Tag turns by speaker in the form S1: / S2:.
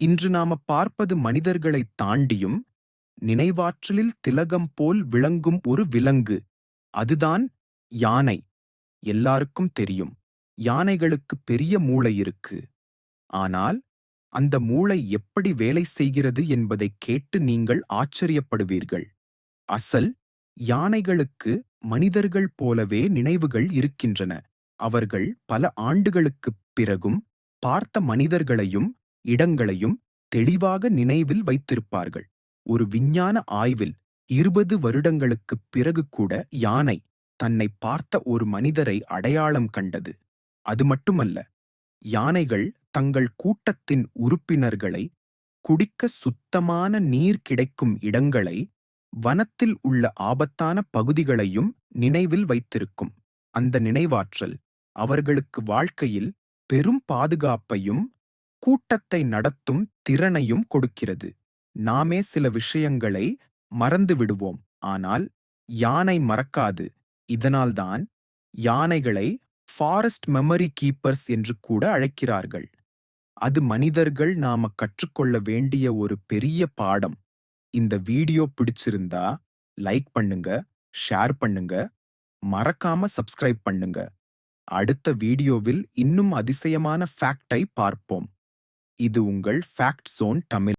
S1: இன்று நாம பார்ப்பது மனிதர்களைத் தாண்டியும் நினைவாற்றலில் திலகம் போல் விளங்கும் ஒரு விலங்கு. அதுதான் யானை. எல்லாருக்கும் தெரியும். யானைகளுக்கு பெரிய மூளை இருக்கு. ஆனால் அந்த மூளை எப்படி வேலை செய்கிறது என்பதைக் கேட்டு நீங்கள் ஆச்சரியப்படுவீர்கள். அசல் யானைகளுக்கு மனிதர்கள் போலவே நினைவுகள் இருக்கின்றன. அவர்கள் பல ஆண்டுகளுக்குப் பிறகும் பார்த்த மனிதர்களையும் இடங்களையும் தெளிவாக நினைவில் வைத்திருப்பார்கள். ஒரு விஞ்ஞான ஆய்வில் இருபது வருடங்களுக்குப் பிறகு கூட யானை தன்னை பார்த்த ஒரு மனிதரை அடையாளம் கண்டது. அது மட்டுமல்ல யானைகள் தங்கள் கூட்டத்தின் உறுப்பினர்களை குடிக்க சுத்தமான நீர் கிடைக்கும் இடங்களை வனத்தில் உள்ள ஆபத்தான பகுதிகளையும் நினைவில் வைத்திருக்கும். அந்த நினைவாற்றல் அவர்களுக்கு வாழ்க்கையில் பெரும் பாதுகாப்பையும் கூட்டத்தை நடத்தும் திறனையும் கொடுக்கிறது. நாமே சில விஷயங்களை மறந்து விடுவோம். ஆனால் யானை மறக்காது. இதனால்தான் யானைகளை ஃபாரஸ்ட் மெமரி கீப்பர்ஸ் என்று கூட அழைக்கிறார்கள். அது மனிதர்கள் நாம கற்றுக்கொள்ள வேண்டிய ஒரு பெரிய பாடம். இந்த வீடியோ பிடிச்சிருந்தா லைக் பண்ணுங்க ஷேர் பண்ணுங்க மறக்காம சப்ஸ்கிரைப் பண்ணுங்க. அடுத்த வீடியோவில் இன்னும் அதிசயமான ஃபேக்டை பார்ப்போம். இது உங்கள் ஃபேக்ட் ஜோன் தமிழ்.